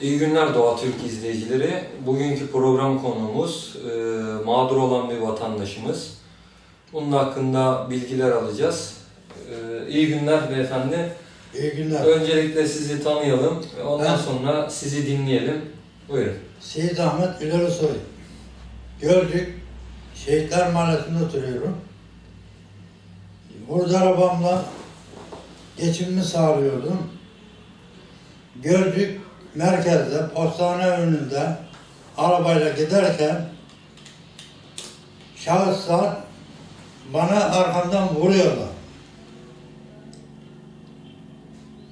İyi günler Doğa Türk izleyicileri. Bugünkü program konuğumuz e, mağdur olan bir vatandaşımız. Bunun hakkında bilgiler alacağız. E, iyi günler beyefendi. İyi günler. Öncelikle sizi tanıyalım. Ondan Ben- sonra sizi dinleyelim. Buyurun. Seyit Ahmet İlerisoy. Gölcük Şehitler Mahallesi'nde oturuyorum. Burada arabamla geçimimi sağlıyordum. Gölcük merkezde, postane önünde arabayla giderken şahıslar bana arkamdan vuruyorlar.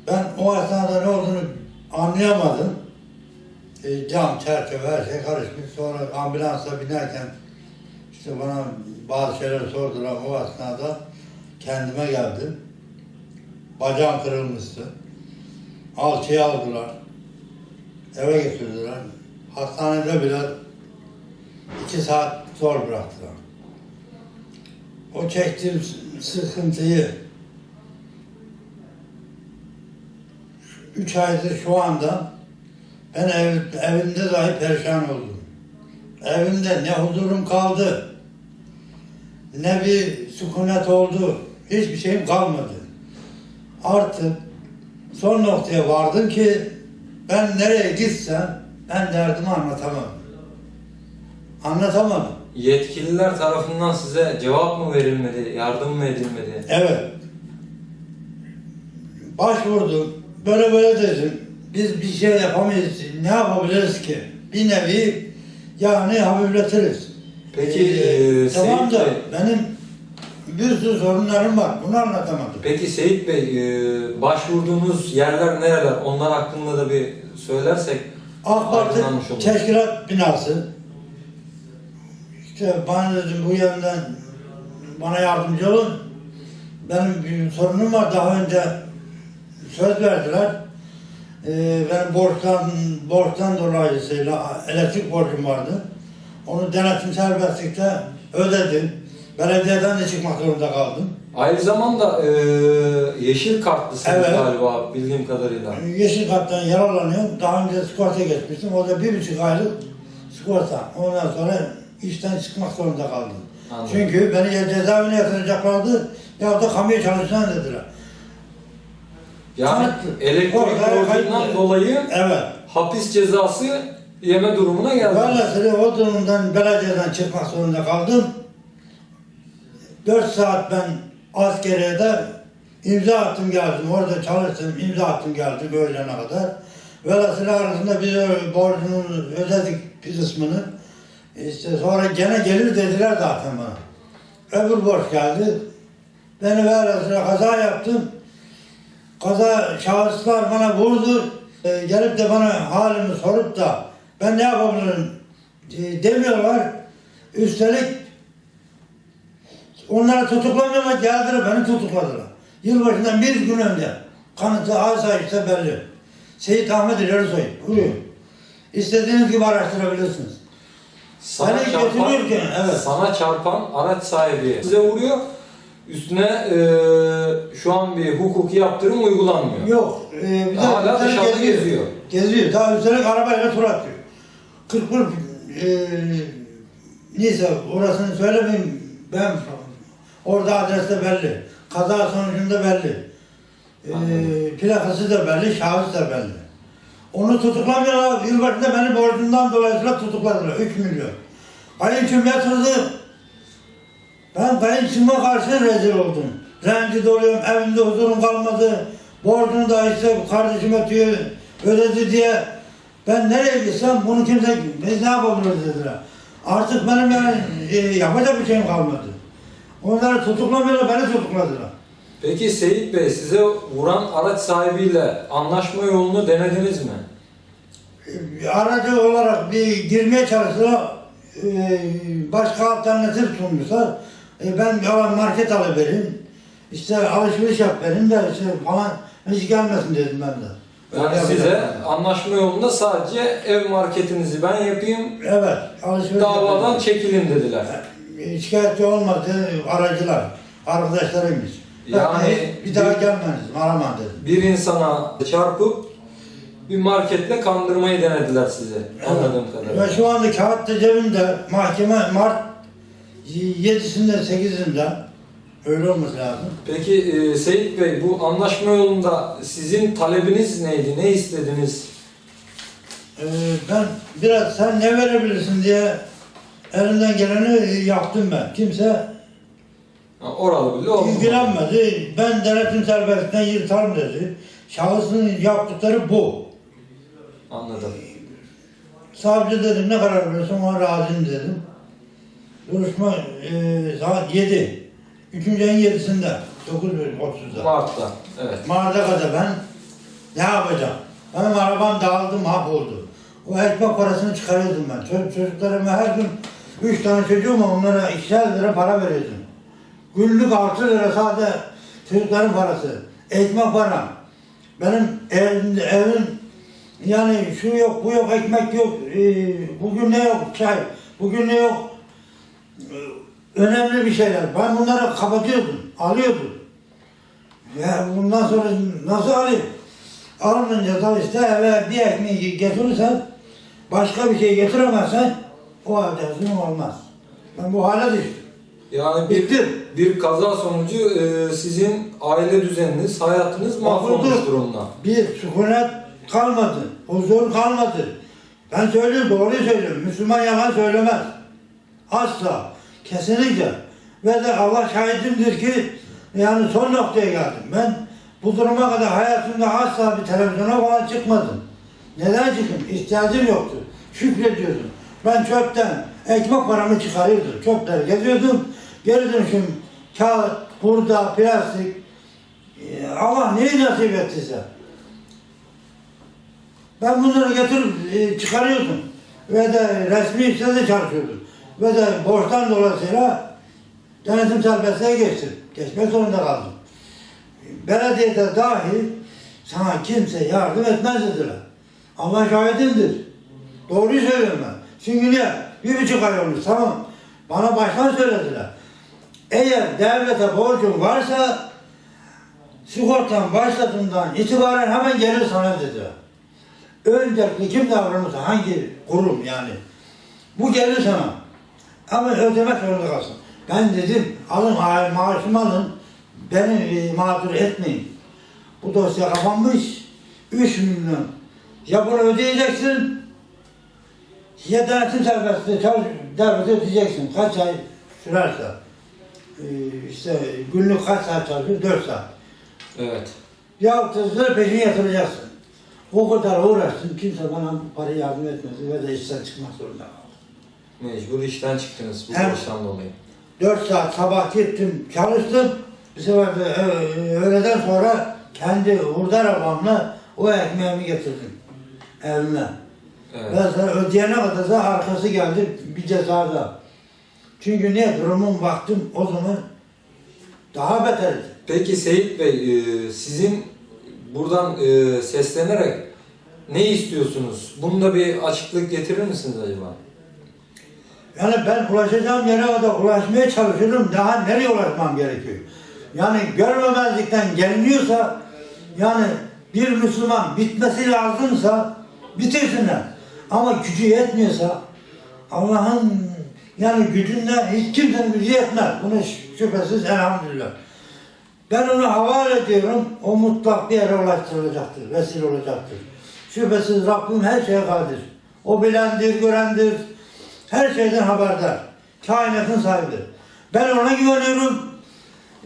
Ben o esnada ne olduğunu anlayamadım. E, cam, çerçeve her şey karışmış. Sonra ambulansa binerken işte bana bazı şeyler sordular. O esnada kendime geldim. Bacağım kırılmıştı. Alçıya aldılar. Eve götürdüler. Hastanede bile iki saat zor bıraktılar. O çektiğim sıkıntıyı üç aydır şu anda ben ev, evimde dahi perişan oldum. Evimde ne huzurum kaldı, ne bir sükunet oldu, hiçbir şeyim kalmadı. Artık son noktaya vardım ki ben nereye gitsem ben derdimi anlatamadım. Anlatamadım. Yetkililer tarafından size cevap mı verilmedi, yardım mı edilmedi? Evet. Başvurdum. Böyle böyle dedim. Biz bir şey yapamayız. Ne yapabiliriz ki? Bir nevi yani hafifletiriz. Peki Ee, e, tamam da benim bir sürü sorunlarım var. Bunu anlatamadım. peki Seyit Bey, e, başvurduğunuz yerler nereler? Onlar hakkında da bir söylersek AK Parti Aydınlanmış olur. Teşkilat binası. İşte bana dedim bu yönden bana yardımcı olun. Benim bir sorunum var. Daha önce söz verdiler. Ee, benim borçtan, borçtan dolayısıyla elektrik borcum vardı. Onu denetim serbestlikte ödedim. Belediyeden de çıkmak zorunda kaldım. Aynı zamanda e, yeşil kartlısınız Evet. galiba bildiğim kadarıyla. Yeşil karttan yararlanıyorum. Daha önce sigorta geçmiştim. O da bir buçuk aylık sigorta. Ondan sonra işten çıkmak zorunda kaldım. Anladım. Çünkü beni ya cezaevine yatıracaklardı ya da kamuya çalışacaksın dediler. Yani Kayıtlı. elektrik Orada borcundan dolayı Evet. hapis cezası yeme durumuna geldi. Dolayısıyla o durumdan belediyeden çıkmak zorunda kaldım. 4 saat ben askeriyede imza attım geldim. Orada çalıştım, imza attım geldim öğlene kadar. Velhasıyla arasında biz borcunu ödedik bir kısmını. İşte sonra gene gelir dediler zaten bana. Öbür borç geldi. Beni velhasıyla kaza yaptım. Kaza şahıslar bana vurdu. Ee, gelip de bana halimi sorup da ben ne yapabilirim e, demiyorlar. Üstelik onları tutuklamıyorlar geldiler beni tutukladılar. Yılbaşından bir gün önce kanıtı asayişte belli. Seyit Ahmet İlerisoy. Buyurun. İstediğiniz gibi araştırabilirsiniz. Sana Beni çarpan, evet. sana çarpan araç sahibi size vuruyor. Üstüne e, şu an bir hukuki yaptırım uygulanmıyor. Yok. E, bir de Hala dışarıda geziyor. Geziyor. Daha üstelik arabayla tur atıyor. 41 e, neyse orasını söylemeyeyim. Ben orada adreste belli. Kaza sonucunda belli. E, plakası da belli, şahıs da belli. Onu tutuklamıyorlar. Yılbaşında beni borcundan dolayısıyla tutukladılar. 3 milyon. Kayınçım yatırdı. Ben kayınçıma karşı rezil oldum. Rencide oluyorum, evimde huzurum kalmadı. Borcunu da işte kardeşim ötüyor, ödedi diye. Ben nereye gitsem bunu kimse, biz ne yapabiliriz dediler. Artık benim yani e, yapacak bir şeyim kalmadı. Onları tutuklamıyorlar, beni tutukladılar. Peki Seyit Bey size vuran araç sahibiyle anlaşma yolunu denediniz mi? E, Aracı olarak bir girmeye çalıştılar. E, başka alternatif sunmuşlar. E, ben market alıvereyim. İşte alışveriş yap verin de işte falan hiç gelmesin dedim ben de. Yani Öyle size yapacağım. anlaşma yolunda sadece ev marketinizi ben yapayım, Evet, davadan yapacağım. çekilin dediler. E, Şikayetçi olmadı aracılar, arkadaşlarıymış. Ben Yani bir daha gelmeniz, araman dedim. Bir insana çarpıp bir marketle kandırmayı denediler size anladığım kadarıyla. Ve şu anda kağıt da cebimde mahkeme Mart 7'sinde 8'inde öyle olması lazım. Peki e, Seyit Bey bu anlaşma yolunda sizin talebiniz neydi? Ne istediniz? Ee, ben biraz sen ne verebilirsin diye elimden geleni yaptım ben. Kimse Ha, oralı bile olmadı. ilgilenmedi. Ben denetim serbestliğinden yırtarım dedi. Şahısın yaptıkları bu. Anladım. Savcı dedim ne karar veriyorsun ona razıyım dedim. Duruşma e, saat 7. Üçüncü ayın 7'sinde. 9.30'da. Mart'ta. Evet. Mart'a kadar ben ne yapacağım? Benim arabam dağıldı, mahvoldu. O ekmek parasını çıkarıyordum ben. Çocuk, çocuklarıma her gün üç tane çocuğum onlara ikişer lira para veriyordum. Günlük altı lira sade çocukların parası. Ekmek para. Benim evimde, evim yani şu yok, bu yok, ekmek yok, e, bugün ne yok, çay, bugün ne yok. Önemli bir şeyler. Ben bunları kapatıyordum, alıyordum. Ya bundan sonra nasıl alayım? Alınınca da işte eve bir ekmeği getirirsen, başka bir şey getiremezsen o adresin olmaz. Ben bu hale düştüm. Yani bir, Bittim. bir kaza sonucu e, sizin aile düzeniniz, hayatınız mahvolmuş Mahvoldu. durumda. Bir sükunet kalmadı, huzur kalmadı. Ben söylüyorum, doğruyu söylüyorum. Müslüman yalan söylemez. Asla, kesinlikle. Ve de Allah şahidimdir ki yani son noktaya geldim. Ben bu duruma kadar hayatımda asla bir televizyona falan çıkmadım. Neden çıkayım? İhtiyacım yoktu. Şükrediyordum. Ben çöpten ekmek paramı çıkarıyordum. Çöpleri geziyordum. Geri dönüşüm kağıt, hurda, plastik. Ee, Allah neyi nasip ettiyse. Ben bunları getirip e, çıkarıyordum. Ve de resmi işte de çalışıyordum. Ve de borçtan dolayısıyla denetim serbestliğe geçtim. Geçmek zorunda kaldım. Belediyede dahi sana kimse yardım etmez dediler. Allah şahidimdir. Doğruyu söylüyorum ben. Çünkü niye? Bir buçuk ay olmuş tamam. Bana baştan söylediler. Eğer devlete borcun varsa sigortan başladığından itibaren hemen gelir sana dedi. Öncelikle kim davranırsa hangi kurum yani bu gelir sana. Ama ödemek zorunda kalsın. Ben dedim alın ma- maaşımı alın beni mağdur etmeyin. Bu dosya kapanmış 3 milyon. Ya bunu ödeyeceksin ya denetim serbestliği çalış, devlete ödeyeceksin. Kaç ay sürerse. Ee, işte günlük kaç saat çalışıyor? 4 saat. Evet. Ya tızları peşin yatıracaksın. O kadar uğraştım, kimse bana bu parayı yardım etmedi ve de işten çıkmak zorunda kaldım. Mecbur işten çıktınız bu Hem- borçtan dolayı. 4 saat sabah gittim, çalıştım. Bir sefer de ö- öğleden sonra kendi hurda arabamla o ekmeğimi getirdim evime. Evet. Ben sana ödeyene kadar da arkası geldi bir cezada. Çünkü ne durumum baktım o zaman daha beterdi. Peki Seyit Bey, e, sizin buradan e, seslenerek ne istiyorsunuz? Bunda bir açıklık getirir misiniz acaba? Yani ben ulaşacağım yere kadar ulaşmaya çalışıyorum. Daha nereye ulaşmam gerekiyor? Yani görmemezlikten geliniyorsa yani bir Müslüman bitmesi lazımsa bitirsinler. Ama gücü yetmiyorsa Allah'ın yani gücünden hiç kimsenin gücü yetmez. Bunu şüphesiz elhamdülillah. Ben onu havale ediyorum. O mutlak bir yere ulaştırılacaktır. Vesile olacaktır. Şüphesiz Rabbim her şeye kadir. O bilendir, görendir. Her şeyden haberdar. Kainatın sahibi. Ben ona güveniyorum.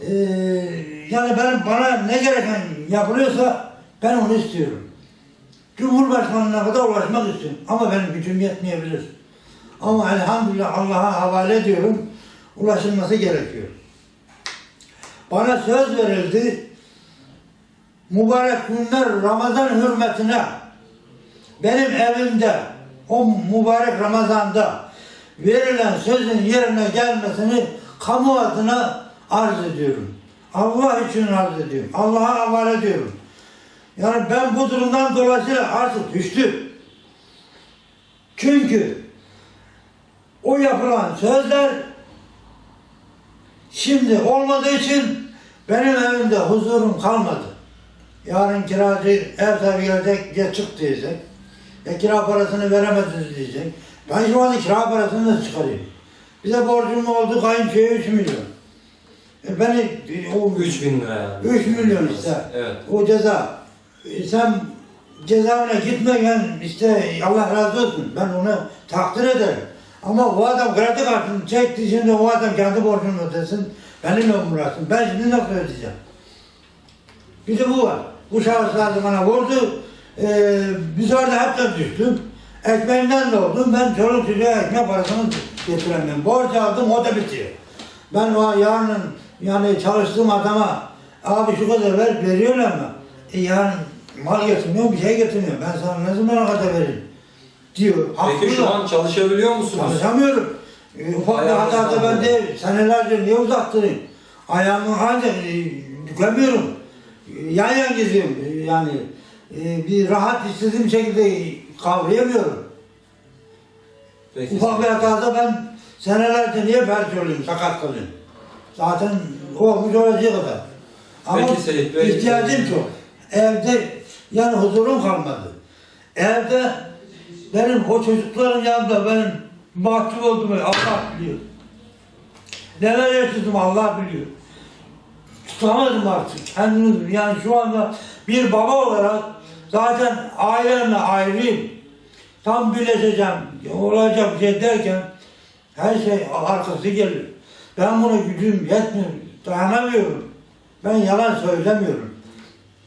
Ee, yani ben bana ne gereken yapılıyorsa ben onu istiyorum. Cumhurbaşkanına kadar ulaşmak istiyorum. Ama benim gücüm yetmeyebilir. Ama elhamdülillah Allah'a havale ediyorum. Ulaşılması gerekiyor. Bana söz verildi. Mübarek günler Ramazan hürmetine benim evimde o mübarek Ramazan'da verilen sözün yerine gelmesini kamu adına arz ediyorum. Allah için arz ediyorum. Allah'a havale ediyorum. Yani ben bu durumdan dolayısıyla artık düştüm. Çünkü o yapılan sözler şimdi olmadığı için benim evimde huzurum kalmadı. Yarın kiracı ev sahibi gelecek ya çık diyecek. Ya kira parasını veremezsiniz diyecek. Ben şu anda kira parasını da çıkarayım. Bize borcum oldu kayınçoya 3 milyon. E beni e, o 3000 lira yani. 3 milyon işte. Evet. O ceza. Sen cezaevine gitmeden işte Allah razı olsun. Ben onu takdir ederim. Ama o adam kredi kartını çekti şimdi o adam kendi borcunu ödesin. Benimle uğraşsın. Ben şimdi nasıl ödeyeceğim? Bir de bu var. Bu şahıslar bana vurdu. Ee, biz orada hepten düştüm. Ekmeğimden de oldum. Ben çoluk çocuğa ekmek parasını getiremiyorum. Borç aldım o da bitiyor. Ben o yarın yani çalıştığım adama abi şu kadar ver veriyorlar mı? E yarın mal getirmiyor bir şey getirmiyor. Ben sana ne zamana kadar vereyim? Diyor. Peki şu an çalışabiliyor musunuz? Çalışamıyorum. E, ufak bir Ayağınız hatada ben kaldı. de senelerce niye uzattırayım? Ayağımı ancak e, dükemiyorum. E, Yan yan geziyorum. E, yani e, bir rahat istediğim şekilde kavrayamıyorum. Peki. Ufak bir hatada ben senelerce niye felç olayım, sakat kalayım? Zaten olmuş olacağı kadar. Ama Peki Seyit Bey, ihtiyacım e, çok. Evde yani huzurum kalmadı. Evde benim o çocukların yanında benim mahcup olduğumu Allah biliyor. Neler yaşadım Allah biliyor. Tutamadım artık kendimi. Yani şu anda bir baba olarak zaten ailemle ayrıyım. Tam birleşeceğim, olacak bir şey derken her şey arkası geliyor. Ben buna gücüm yetmiyor, dayanamıyorum. Ben yalan söylemiyorum.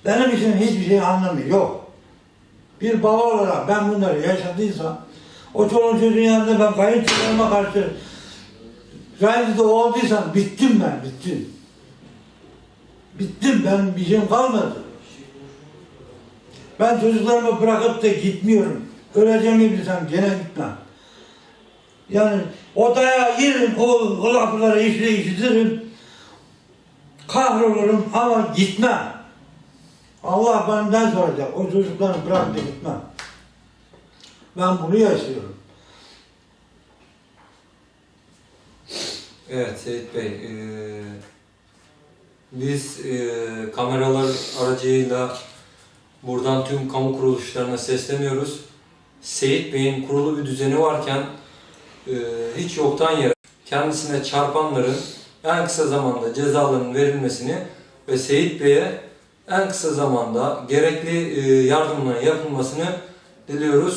Benim için hiçbir şey anlamı yok. Bir baba olarak ben bunları yaşadıysam, o çoluk çocuğun yanında ben kayınçolarıma karşı rencide olduysam bittim ben, bittim. Bittim, ben bir şeyim kalmadı. Ben çocuklarımı bırakıp da gitmiyorum. Öleceğimi bilsem gene gitmem. Yani o dayağı yerim, o, o lafları işle işitirim. Kahrolurum ama gitmem. Allah benden soracak. O çocukları bırakıp da gitmem. Ben bunu yaşıyorum. Evet Seyit Bey, e, biz e, kameralar aracıyla buradan tüm kamu kuruluşlarına sesleniyoruz. Seyit Bey'in kurulu bir düzeni varken e, hiç yoktan yere kendisine çarpanların en kısa zamanda cezalarının verilmesini ve Seyit Bey'e en kısa zamanda gerekli e, yardımların yapılmasını diliyoruz.